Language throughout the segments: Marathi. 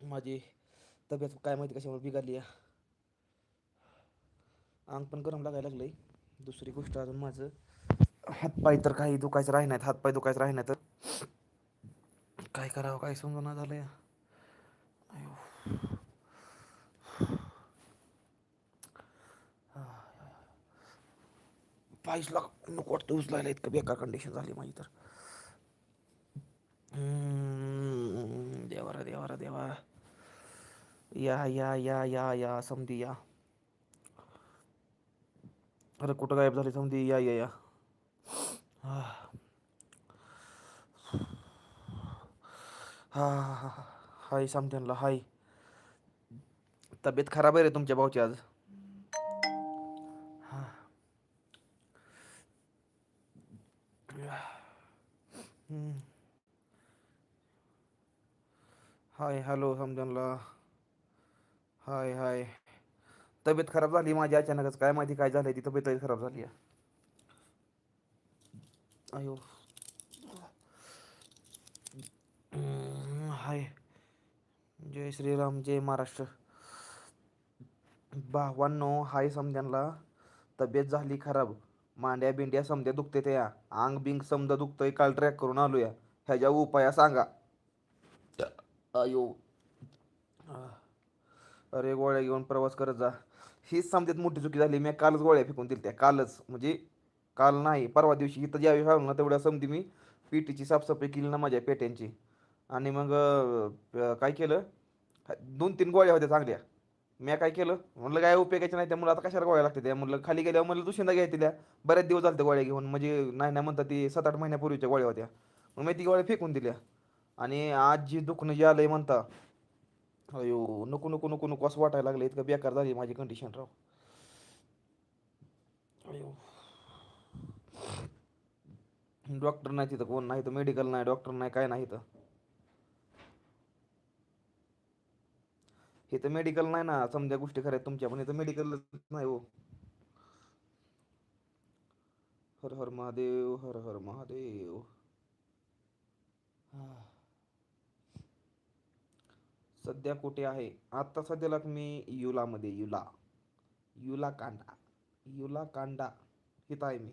माझी तब्येत काय माहिती कशामुळे बिघडली आहे. अंग पण गरम लागायला लागलंय. दुसरी गोष्ट अजून माझं हातपाय तर काही दुखायचं राही नाहीत हातपाय दुखायचं राही नाही तर काय करावं काय समजून झालं अयो. पायस लाख नको वाटतं उचलायला इतकं बेकार कंडिशन झाली माझी तर. हम्म, देवारा देवारा देवा. या या या या या समधी या. अरे कुठं गायब झाली समधी? या या या. हा हाय समध्यांना हाय. तब्येत खराब आहे रे तुमच्या भाऊची आज. हाय हॅलो समध्यांना हाय हाय. तब्येत खराब झाली माझी अचानकच. काय माहिती काय झालं ती तब्येत खराब झाली आहे. अयो. हाय. जय श्रीराम जय महाराष्ट्र. भावांनो हाय समध्यांना तब्येत झाली खराब. मांड्या बिंड्या समध्या दुखते त्या. आंग बिंग समजा दुखतंय. काल ट्रॅक करून आलोया. ह्याच्या उपाया सांगा. अयो. अरे गोळ्या घेऊन प्रवास करत जा. हीच समजेत मोठी चुकी झाली. मी कालच गोळ्या फेकून दिल्या त्या. कालच. म्हणजे काल नाही परवा दिवशी इथं ज्यावेळी आलो ना तेवढ्या समधी मी पेटीची साफसफाई केली ना माझ्या पेट्यांची. आणि मग काय केलं? दोन तीन गोळ्या होत्या चांगल्या. मी काय केलं? म्हटलं काय उपयोगाच्या नाही त्यामुळे आता कशाला गोळ्या लागते त्या? म्हटलं खाली गेल्यावर म्हणलं दुसऱ्यांदा घ्यायच्या त्या. बऱ्याच दिवस झाले त्या गोळ्या घेऊन. म्हणजे नाही नाही म्हणतात ती सात आठ महिन्यापूर्वीच्या गोळ्या होत्या. मग मी ती गोळ्या फेकून दिल्या. आणि आज जी दुखणं जे आलंय म्हणता अयो नको नको नको नको असं वाटायला लागलं इतकं बेकार झाली माझी कंडिशन राव. अयो. डॉक्टर नाही तिथं कोण नाही तर मेडिकल नाही डॉक्टर नाही काय नाही तर इथं मेडिकल नाही ना समजा गोष्टी खऱ्या आहेत तुमच्या पण इथं मेडिकल नाही हो. हर हर महादेव हर हर महादेव. हा. सध्या कुठे आहे? आत्ता सध्याला मी युलामध्ये युला. युला कांडा युला कांडा इथं आहे मी.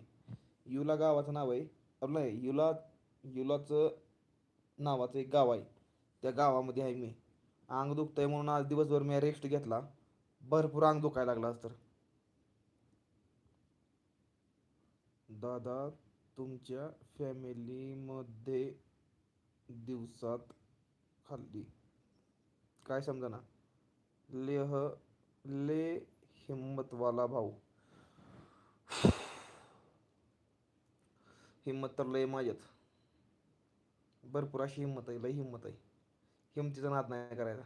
युला गावाचं नाव आहे. आपलं नाही युला युलाचं नावाचं एक गाव आहे. त्या गावामध्ये आहे मी. अंग दुखतंय म्हणून आज दिवसभर मी रेस्ट घेतला. भरपूर अंग दुखायला लागला असतं तर. दादा तुमच्या फॅमिलीमध्ये दिवसात खाल्ली काय समजा ना? लेह ले हिम्मतवाला भाऊ. हिम्मत तर लय माझ्यात. भरपूर अशी हिंमत आहे लय हिंमत आहे. हिमतीचा नाद नाही करायचा.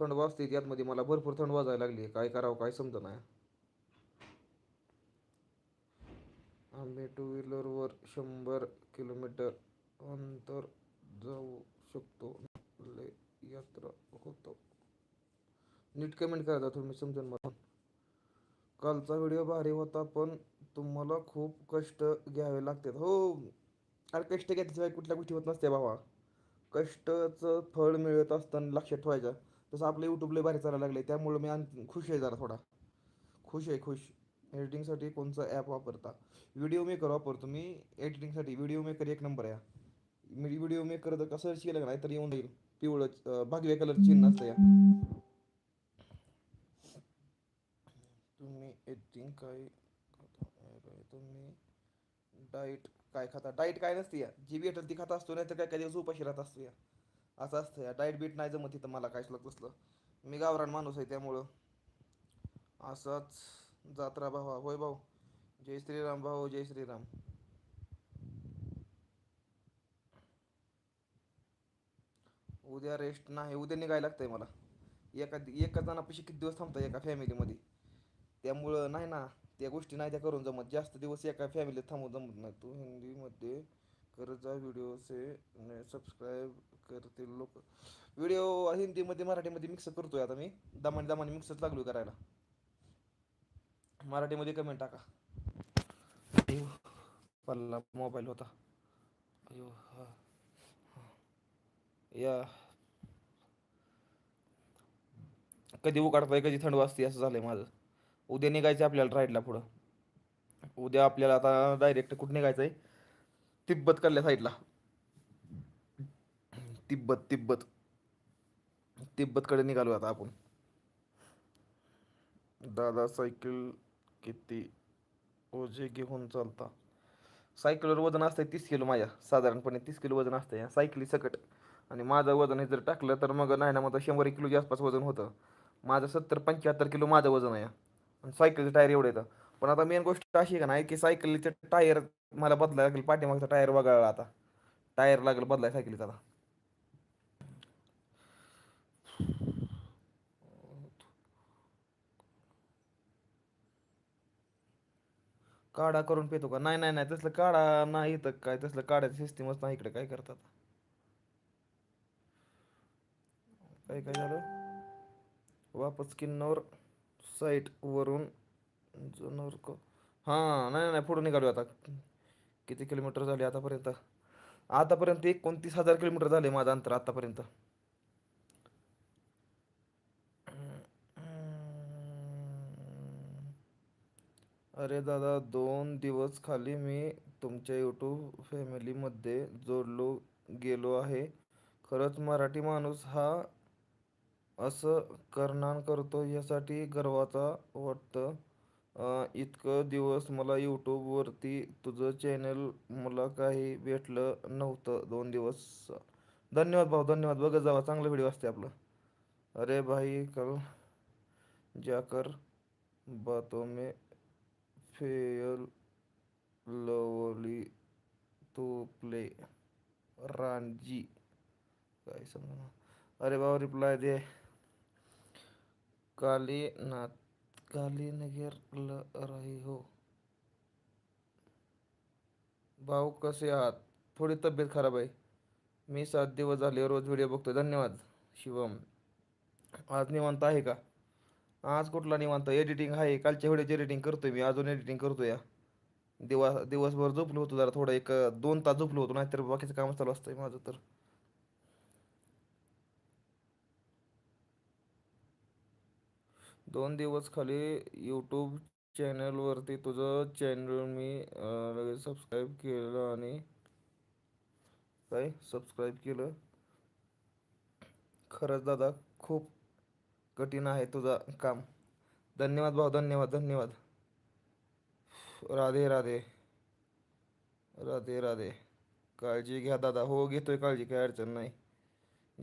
थंड वाजते त्यातमध्ये मला भरपूर थंड वाजायला लागली काय करावं काय समजा नाही आम्ही टू व्हीलरवर शंभर किलोमीटर अंतर जाऊ शकतो. लय यात्रा होतो. नीट कमेंट करायचा तुम्ही समजून मला. कालचा व्हिडिओ भारी होता पण तुम्हाला खूप कष्ट घ्यावे लागतात. हो. अरे कष्ट घेतल्याशिवाय कुठल्या गोष्टी होत नसते भावा. कष्टाचं फळ मिळत असताना लक्षात ठेवायचं. तसं आपलं यूट्यूब भारी चालायला लागले त्यामुळे मी आणखी खुश आहे जरा थोडा. खुश आहे खुश. एडिटिंगसाठी कोणचा ॲप वापरता? व्हिडिओ मेकर वापरतो मी एडिटिंगसाठी व्हिडिओ मेकर एक नंबर आहे मी व्हिडिओ मेकर जर कसं सर्च केलं नाही तर येऊन जाईल. पिवळं भागव्या कलर चिन्ह असतं या. तुम्ही एडिटिंग काय तुम्ही डाईट काय खाता? डाईट काय नसते या. जी भेटेल ती खाता असतो नाही तर काय काय दिवस उपाशी राहत असतो या. असं असतं या. डाईट बीट नाही जमत इथं मला काय लागत असलं मी गावरान माणूस आहे त्यामुळं. असाच. जात्रा भावा होय भाऊ. जय श्रीराम भाऊ जय श्रीराम. उद्या रेस्ट नाही उद्या निघायला लागतंय मला. एका एका जणापाशी किती दिवस थांबता एका फॅमिलीमध्ये त्यामुळं नाही ना त्या गोष्टी नाही त्या करून जमत. जास्त दिवस एका फॅमिलीत थांबून जमत नाही. तू हिंदीमध्ये करत जा व्हिडिओ से सबस्क्राईब करतील लोक. व्हिडिओ हिंदीमध्ये मराठीमध्ये मिक्स करतोय आता मी. दमाने दमाने मिक्सच लागलो करायला. मराठीमध्ये कमेंट टाका. पल्ला मोबाईल होता. अयो हा या. कधी उकाडताय कधी थंड वाजते असं झालंय माझं. उद्या निघायचं आपल्याला राईडला पुढं. उद्या आपल्याला आता डायरेक्ट कुठं निघायचं आहे तिब्बत कडल्या साईडला. तिब्बत तिब्बत. तिब्बतकडे निघालो आता आपण. दादा सायकल किती ओझे घेऊन चालता. सायकलवर वजन असतंय तीस किलो माझ्या साधारणपणे तीस किलो वजन असतंय या सायकली सकट. आणि माझं वजन हे जर टाकलं तर मग नाही ना मग शंभर एक किलोच्या आसपास वजन होतं. माझं सत्तर पंच्याहत्तर किलो माझं वजन आहे आणि सायकलचं टायर एवढं येतं. पण आता मेन गोष्ट अशी आहे का नाही की सायकलीचं टायर मला बदलायला लागेल पाठीमागचा टायर वगळला आता. टायर लागेल बदलाय सायकलीचा आता. काढा करून पितो का? नाही नाही नाही. तसलं काढा नाही तर काय तसलं काढायचं सिस्टीमच नाही इकडे. काय करतात? काय काय झालं? वापस किन्नर साईट वरून जुन्नर को हां नाही नाही पुढे निघालो आता. किती किलोमीटर झाले आतापर्यंत? आतापर्यंत एकोणतीस हजार किलोमीटर झाले माझं अंतर आतापर्यंत. अरे दादा दोन दिवस खाली मी तुमच्या यूट्यूब फॅमिलीमध्ये जोडलो गेलो आहे. खरंच मराठी माणूस हा असं करणार करतो यासाठी गर्वाचा वाटतं. इतकं दिवस मला यूट्यूबवरती तुझं चॅनल मला काही भेटलं नव्हतं दोन दिवस. धन्यवाद भाऊ धन्यवाद. बघत जावा चांगलं व्हिडिओ असते आपलं. अरे भाई कल जाकर बातों में फेयल लवली तोपले रानजी रांजी काय समजा अरे बाबा रिप्लाय दे. काली ना काली नगर ल रही हो. भाऊ कसे आहात? थोडी तब्येत खराब आहे. मी सात दिवस झाले रोज व्हिडिओ बघतोय. धन्यवाद. शिवम. आज निवांत आहे का? आज कुठला निवांत? एडिटिंग आहे. कालच्या व्हिडिओची एडिटिंग करतोय मी. अजून एडिटिंग करतोय. दिवस दिवसभर झोपलो होतो जरा थोडं. एक दोन तास झोपलो होतो. नाहीतर बाकीचं काम चालू असतंय माझं तर. दोन दिवस खाली यूट्यूब चॅनलवरती तुझं चॅनल मी लगेच सबस्क्राईब केलं आणि काय? सबस्क्राईब केलं. खरंच दादा खूप कठीण आहे तुझं काम. धन्यवाद भाऊ धन्यवाद धन्यवाद. राधे राधे. राधे राधे. काळजी घ्या दादा. हो घेतोय काळजी काय अडचण नाही.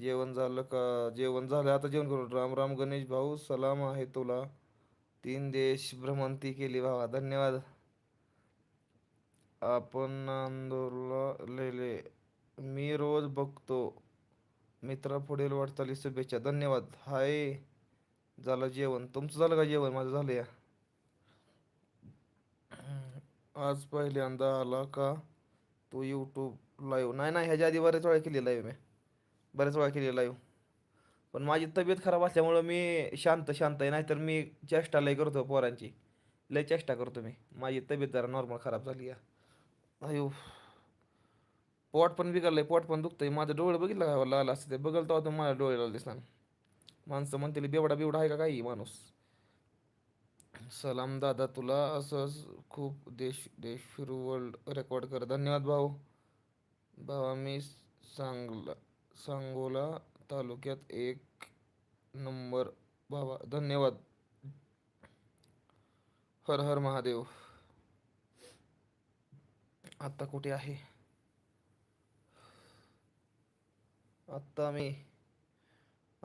जेवण झालं का? जेवण झालं. आता जेवण करू. राम राम गणेश भाऊ सलाम आहे तुला. तीन देश भ्रमंती केली भावा. धन्यवाद. आपण आंदोललेले मी रोज बघतो. मित्रा पुढील वाटचाली शुभेच्छा. धन्यवाद. हाय. झालं जेवण. तुमचं झालं का जेवण? माझं झालं या. आज पहिल्यांदा आला का तू यूट्यूब लाईव्ह नाही नाही ह्याच्या आधी बरेच वेळा केली लाईव्ह मी. बऱ्याच वेळा केली लाईव्ह पण माझी तब्येत खराब असल्यामुळं मी शांत शांत आहे. नाहीतर मी चेष्टा लय करतो पोरांची. लय चेष्टा करतो मी. माझी तब्येत जरा नॉर्मल खराब झाली या. अयो. पोट पण बिघडलं आहे पोट पण दुखतं आहे माझं डोळे बघितलं का? लाल असतं ते बघल तेव्हा मला डोळे लाल दिसणार माणसं म्हणतील बेवडा बेवडा आहे का काही माणूस? सलाम दादा तुला असंच खूप देश देश फिरू वर्ल्ड रेकॉर्ड कर. धन्यवाद भाऊ. भावा मी सांगला सांगोला तालुक्यात एक नंबर भावा. धन्यवाद. हर हर महादेव. आत्ता कुठे आहे? आत्ता मी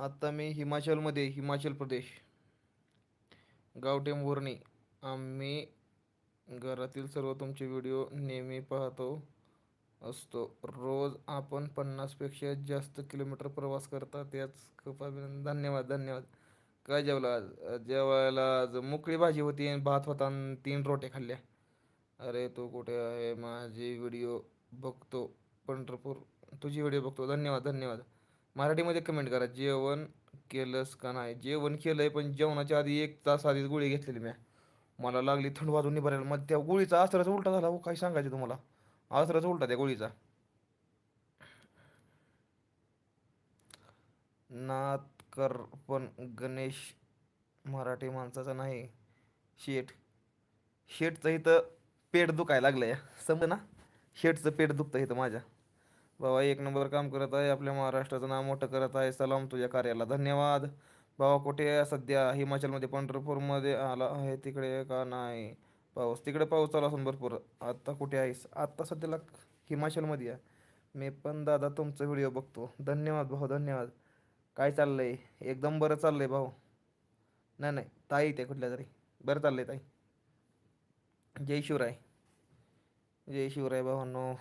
आत्ता मी हिमाचलमध्ये हिमाचल प्रदेश. गाव टेंभुर्णी आम्ही घरातील सर्व तुमचे व्हिडिओ नेहमी पाहतो असतो. रोज आपण पन्नासपेक्षा जास्त किलोमीटर प्रवास करता त्याच खूप अभिनंदन. धन्यवाद धन्यवाद. काय जेवला आज? जेवायला आज मोकळी भाजी होती आणि भात होता आणि तीन रोट्या खाल्ल्या. अरे तू कुठे आहे? माझी व्हिडिओ बघतो पंढरपूर. तुझी व्हिडिओ बघतो. धन्यवाद धन्यवाद. मराठीमध्ये कमेंट करा. जेवण केलंस का नाही? जेवण केलं आहे पण जेवणाच्या आधी एक तास आधीच गोळी घेतलेली म्या. मला लागली थंड वाजून निभारायला मग त्या गोळीचा अस्त्राच उलटा झाला हो काय सांगायचं तुम्हाला? अस्त्राच उलटा त्या गोळीचा. नात कर पण गणेश मराठी माणसाचा नाही. शेठ. शेठचं इथं पेट दुखायला आहे समज ना? शेठचं पेट दुखतं इथं माझ्या. बाबा एक नंबर काम करत आहे आपल्या महाराष्ट्राचं नाव मोठं करत आहे. सलाम तुझ्या कार्याला. धन्यवाद. बाबा कुठे आहे सध्या? हिमाचलमध्ये पंढरपूरमध्ये आला आहे. तिकडे का नाही? पाऊस. तिकडे पाऊस चालू असून भरपूर. आत्ता कुठे आहेस? आत्ता सध्याला हिमाचलमध्ये आहे मी पण दादा तुमचा व्हिडिओ बघतो. धन्यवाद भाऊ धन्यवाद. काय चाललं आहे एकदम बरं चाललं आहे भाऊ. नाही नाही. ताई ते कुठल्या तरी. बरं चाललं आहे ताई. जय शिवराय. जय शिवराय भावांनो.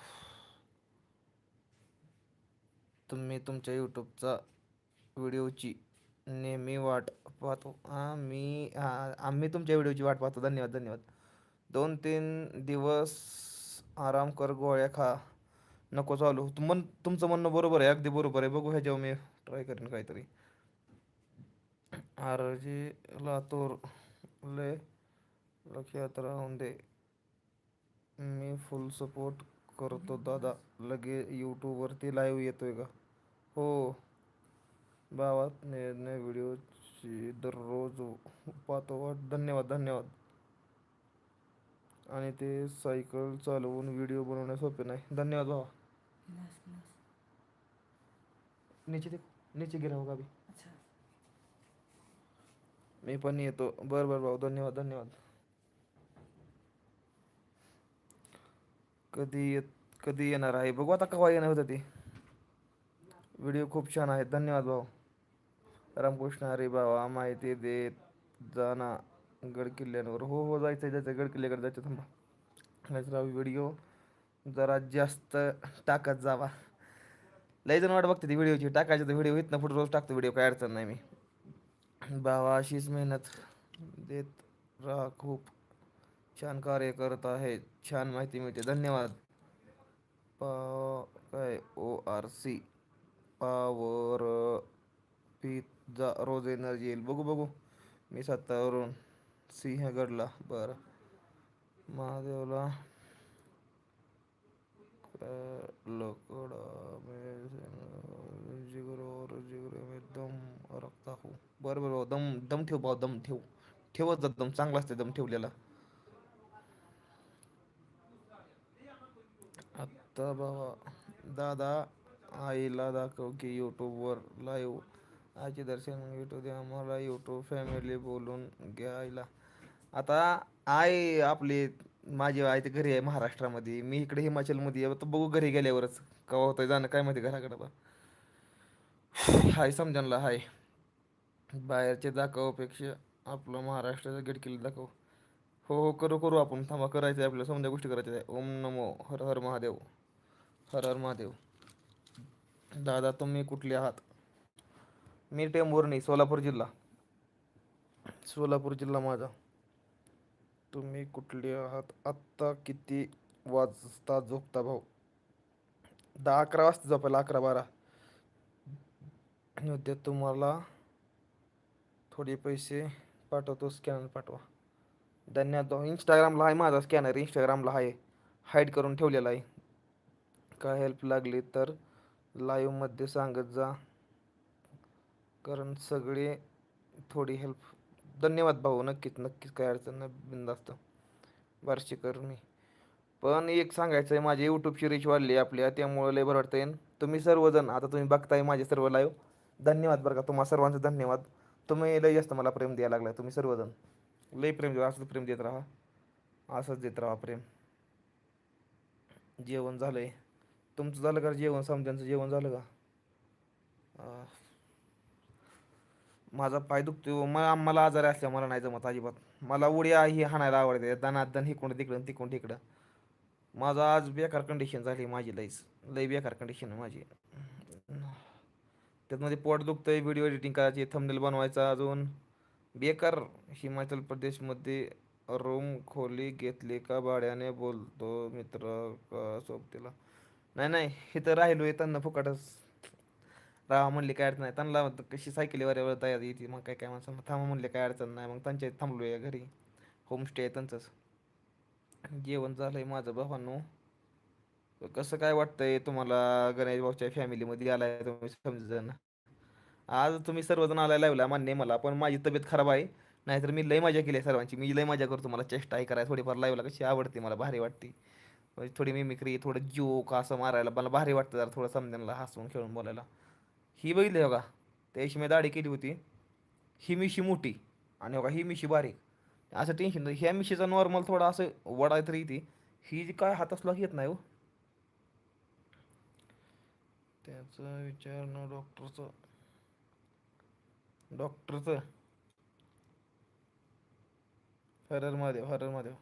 तुम्ही तुमच्या यूट्यूबचा व्हिडिओची नेहमी वाट पाहतो. आम्ही आम्ही तुमच्या व्हिडिओची वाट पाहतो. धन्यवाद धन्यवाद. दोन तीन दिवस आराम कर गोळ्या खा. नको चालू. तुम मन तुमचं म्हणणं बरोबर आहे. अगदी बरोबर आहे. बघू ह्याच्यावर मी ट्राय करेन काहीतरी. आरजी लातूर ले यात्रा राहून दे. मी फुल सपोर्ट करतो दादा. लगे यूट्यूबवरती लाईव्ह येतोय का? हो. भावात निर्णय व्हिडिओची दररोज पाहतो धन्यवाद धन्यवाद. आणि ते सायकल चालवून व्हिडिओ बनवणे सोपे नाही. धन्यवाद भावा. नीचे देखो. नीचे गिरा होगा अभी. अच्छा. मी पण येतो. बर बर भाऊ धन्यवाद धन्यवाद. कधी येत कधी येणार आहे? बघू आता केव्हा येणार होतं ते. व्हिडिओ खूप छान आहेत. धन्यवाद भाऊ. रामकृष्ण अरे बाबा माहिती देत जाना गड किल्ल्यांवर हो हो जायचं आहे जायचं गड किल्ल्याकडे जायचं थांबा. राव व्हिडिओ जरा जास्त टाकत जावा. लय जण वाट बघते ती व्हिडिओची. टाकायची तर व्हिडिओ इथनं फुट रोज टाकतो व्हिडिओ काय अडचण नाही मी. भावा अशीच मेहनत देत राहा. खूप छान कार्य करत आहे. छान माहिती मिळते. धन्यवाद. पा काय O R C. Power pizza रोज एनर्जी येईल. बघू बघू. मी सत्तावरून सिंहगडला. बरं. महादेवला. लकडा दम बरं बरं. दम दम ठेव भाऊ दम ठेव. ठेवत जात दम. चांगला असते दम ठेवलेला. आत्ता बाबा दादा. आईला दाखव की यूट्यूबवर लाईव्ह आईचे दर्शन भेटू द्या मला यूट्यूब फॅमिली बोलून घ्या आईला. आता आई आपली माझी आई तर घरी आहे महाराष्ट्रामध्ये. मी इकडे हिमाचलमध्ये आहे. तर बघू घरी गेल्यावरच कवा होतं जाणं काय माहिती घराकडं बा हाय समजानला हाय. बाहेरचे दाखवापेक्षा आपलं महाराष्ट्राचं गडकिल्ला दाखव. हो हो करू करू आपण. थांबा करायचं आहे आपल्याला समजा गोष्टी करायच्या आहे ओम नमो हर हर महादेव. हर हर महादेव. दादा तुम्ही कुठले आहात? मी टेंभुर्णी सोलापूर जिल्हा. सोलापूर जिल्हा माझा. तुम्ही कुठले आहात? आत्ता किती वाजता झोपता भाऊ? दहा अकरा वाजता झोपायला अकरा बारा. उद्या तुम्हाला थोडे पैसे पाठवतो स्कॅनर पाठवा. धन्यवाद इंस्टाग्रामला आहे माझा स्कॅनर इंस्टाग्रामला आहे. हाईड करून ठेवलेला आहे. काय हेल्प लागली तर लाईव्हमध्ये सांगत जा. कारण सगळे थोडी हेल्प धन्यवाद भाऊ नक्कीच नक्कीच. काय अडचण नाही बिंदास्त बारशी कर मी. पण एक सांगायचं आहे माझी यूट्यूबची रीच वाढली आहे आपल्या त्यामुळे लय बरं वाटतं येईन तुम्ही सर्वजण आता तुम्ही बघताय माझे सर्व लाईव्ह धन्यवाद बरं का तुम्हा सर्वांचं धन्यवाद. तुम्ही लय जास्त मला प्रेम द्यायला लागला तुम्ही सर्वजण. लय प्रेम देऊ असंच प्रेम देत राहा. असंच देत राहा प्रेम. जेवण झालं आहे तुमचं झालं का जेवण? समजांचं जेवण झालं का? माझा पाय दुखतो मला मला आजारी असल्या मला नाही जमत अजिबात. मला उड्या ही हाणायला आवडते. दनात दन हिकडं तिकडं तिकडून तिकडं. माझं आज बेकार कंडिशन झाली माझी लईच. लई बेकार कंडिशन आहे माझी. त्यातमध्ये पोट दुखतंय व्हिडिओ एडिटिंग करायची थंबनेल बनवायचा अजून. बेकार. हिमाचल प्रदेशमध्ये रूम खोली घेतली का? भाड्याने बोलतो मित्र का? सोबतीला. नाही नाही इथं राहिलो आहे त्यांना फुकटच. राहा म्हणले काय अडचण नाही. त्यांना कशी सायकलीवर तयार येते मग काय काय माणसांना थांबा म्हणले काय अडचण नाही. मग त्यांच्या इथं थांबलो आहे घरी. होमस्टे आहे त्यांचंच. जेवण झालं आहे माझं भावांनो. कसं काय वाटतंय तुम्हाला गणेश भाऊच्या फॅमिलीमध्ये आलाय तुम्ही समजून? आज तुम्ही सर्वजण आलाय लावला मान्य मला पण माझी तब्येत खराब आहे. नाहीतर मी लय मजा केली आहे सर्वांची. मी लय मजा करतो मला चेष्टा आहे करायला थोडीफार लाईव्हला कशी आवडते मला भारी वाटते. म्हणजे थोडी मिमिक्री थोडं जोक असं मारायला मला भारी वाटतं जरा थोडं समजायला हसून खेळून बोलायला. ही बघितली बघा त्याशी मी दाढी केली होती. ही मिशी मोठी आणि बघा ही मिशी बारीक. असं टेन्शन नाही. ह्या मिशीचा नॉर्मल थोडा असं वडा तरी ती. ही जी काय हात असला येत नाही हो. त्याचं विचारणं डॉक्टरचं डॉक्टरचं हरर महादेव हरर महादेव.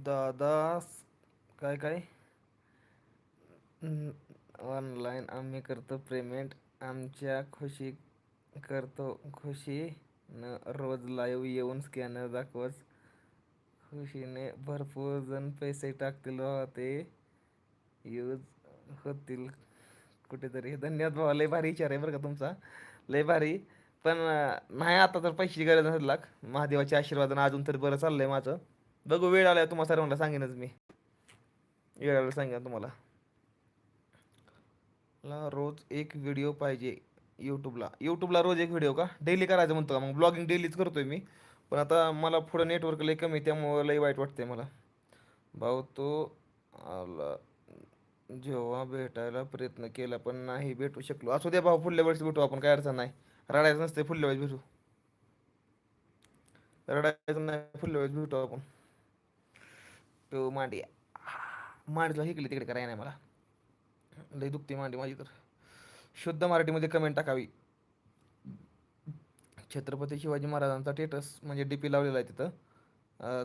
दादा काय काय? ऑनलाईन आम्ही करतो पेमेंट आमच्या खुशी करतो खुशी न रोज लाईव्ह येऊन स्कॅनर दाखवच खुशीने भरपूर जण पैसे टाकतील व ते यूज होतील. कुठेतरी. धन्यवाद भावा लय भारी विचार आहे बरं का तुमचा. लय भारी. पण नाही आता तर पैशाची गरज नसेल लाख. महादेवाच्या आशीर्वादानं अजून तरी बरं चाललंय माझं. बघू वेळ आला तुम्हाला सर्वांना सांगेनच मी. वेळ आला सांगेन तुम्हाला. ला रोज एक व्हिडिओ पाहिजे यूट्यूबला यूट्यूबला रोज एक व्हिडिओ का? डेली करायचं म्हणतो का? मग ब्लॉगिंग डेलीच करतोय मी. पण आता मला पुढं नेटवर्क लई कमी त्यामुळं लई वाईट वाटतंय मला. भाऊ तो आला. जेव्हा भेटायला प्रयत्न केला पण नाही भेटू शकलो. असू द्या भाऊ पुढल्या वेळेस भेटू आपण काय अडचण नाही. रडायचं नसते पुढल्या वेळेस भेटू. रडायचं नाही पुढल्या वेळेस भेटू आपण. तो मांडी मांडीला हिकली तिकडे करायला नाही मला? लई दुखते मांडी माझी तर. शुद्ध मराठीमध्ये कमेंट टाकावी. छत्रपती शिवाजी महाराजांचा टेटस म्हणजे डी पी लावलेला आहे तिथं.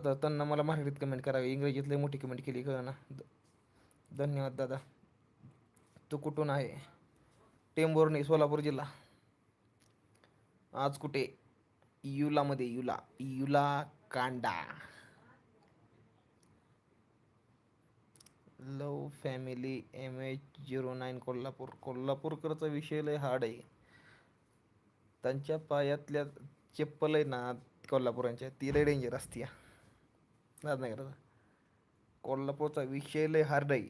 तर त्यांना मला मराठीत कमेंट करावी. इंग्रजीत लई मोठी कमेंट केली कळ ना धन्यवाद दादा. तू कुठून आहे? टेंभुर्णी सोलापूर जिल्हा. आज कुठे? युलामध्ये युला युला Kanda. Love family M H zero nine Kolhapur. कोल्हापूरकरचा विषय लय हार्ड आहे. त्यांच्या पायातल्या चप्पल आहे ना कोल्हापुरांच्या ती लय डेंजर असते नाद नाही करायचा कोल्हापूरचा विषय लय हार्ड आहे.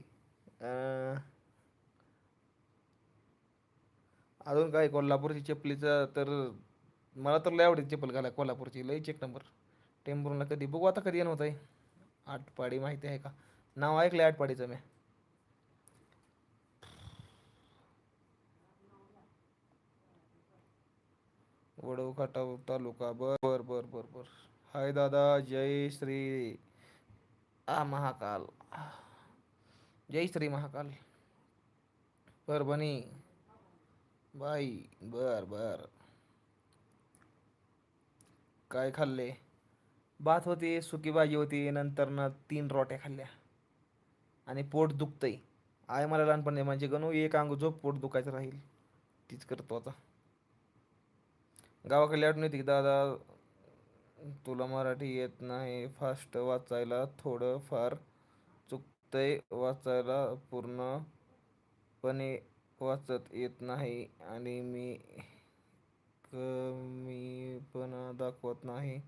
अजून काय कोल्हापूरची चप्पलीचं तर मला तर लय आवडते चप्पल घालाय कोल्हापूरची. लय चेक नंबर टेंभुर्णीला कधी बघू आता कधी येणं होत आहे आटपाडी माहिती आहे का? नाव ऐकलं आटपाडीचं मी. वडव खटाव तालुका बर बर बर बर बर. हाय दादा जय श्री आ महाकाल. जय श्री महाकाल. परभणी बाई बर बर. काय खाल्ले? भात होती सुकी भाजी होती नंतर ना तीन रोट्या खाल्ल्या. आणि पोट दुखतंय. आहे मला लहानपणी म्हणजे गणू एक अंग झोप पोट दुखायचं राहील. तीच करतो आता. गावाकडली आठवण येते की दादा तुला मराठी येत नाही. फास्ट वाचायला थोडं फार चुकतंय. वाचायला पूर्णपणे वाचत येत नाही आणि मी कमीपणा दाखवत नाही.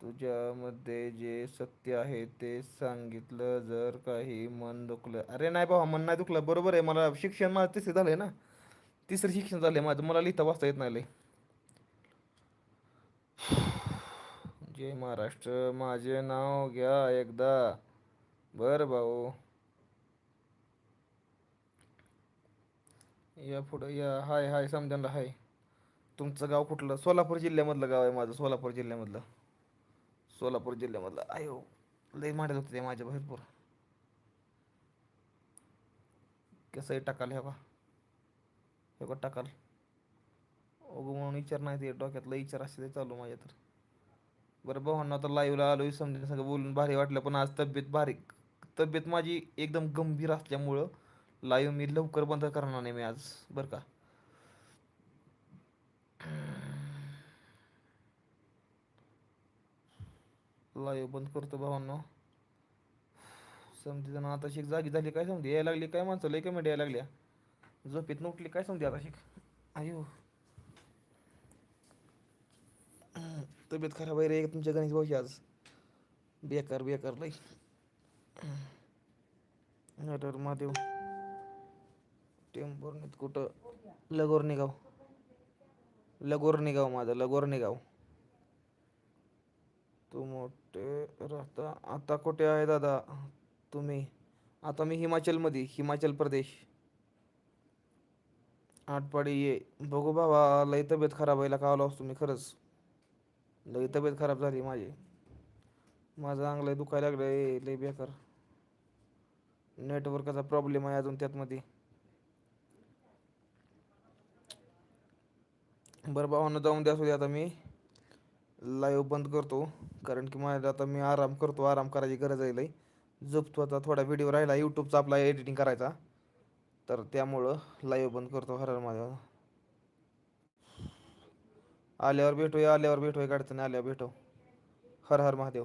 तुझ्यामध्ये जे सत्य आहे ते सांगितलं जर काही मन दुखलं. अरे नाही बाबा मन नाही दुखलं. बरोबर आहे. मला शिक्षण माझं तिसरं आहे ना. तिसरं शिक्षण झालं आहे माझं. मला लिहिता वाचता येत नाही जय महाराष्ट्र. माझे नाव घ्या एकदा. बर भाऊ. या पुढं या हाय हाय समजायला हाय. तुमचं गाव कुठलं? सोलापूर जिल्ह्यामधलं गाव आहे माझं. सोलापूर जिल्ह्यामधलं. सोलापूर जिल्ह्यामधलं. आयो लय मांडत होते ते माझ्या भरपूर. कसंही टाकाल हे का हे का टाकाल. अगो म्हणून विचार नाही ते डोक्यातला विचार असते ते चालू माझ्या तर. बरं भावांना आता लाईव्हला आलो समजून सगळं बोलून भारी वाटलं पण आज तब्येत भारी. तब्येत माझी एकदम गंभीर असल्यामुळं लाईव्ह मी लवकर बंद करणार नाही मी आज बरं का. लाईव्ह बंद करतो भावांनो. समधी जण आता शिक जागी झाली काय समधी यायला लागली काय माणसं लय कमेंट यायला लागल्या. झोपेत उठली काय समधी आता शिक? हम्म, तब्येत खराब आहे रे तुमच्या गणेश भाऊची आज. बेकार बेकार लय. अरे महादेव. टेंभुर्णीत कुठं? लगोर्णी गाव लगोर्णी गाव माझं लगोर्णी गाव तू मोठे राहता. आता कुठे आहे दादा तुम्ही? आता मी हिमाचलमध्ये हिमाचल प्रदेश. आठपाडी ये. बघू बाबा लई तब्येत खराब व्हायला का आलो असतो मी खरंच. लई तब्येत खराब झाली माझी. माझं अंगलंय दुखायला लागलं ए लई बेकार. नेटवर्कचा प्रॉब्लेम आहे अजून त्यातमध्ये. बरं भावानं जाऊन द्या दे आता मी. लाईव्ह बंद करतो कारण की माझ्या आता मी आराम करतो आराम करायची गरज आहे लई. झोपतो आता थोडा व्हिडिओ राहिला यूट्यूबचा आपला एडिटिंग करायचा. तर त्यामुळं लाईव्ह बंद करतो हर माझ्या आल्यावर भेटूया आल्यावर भेटूया काढताना आल्यावर भेटू. हर हर महादेव.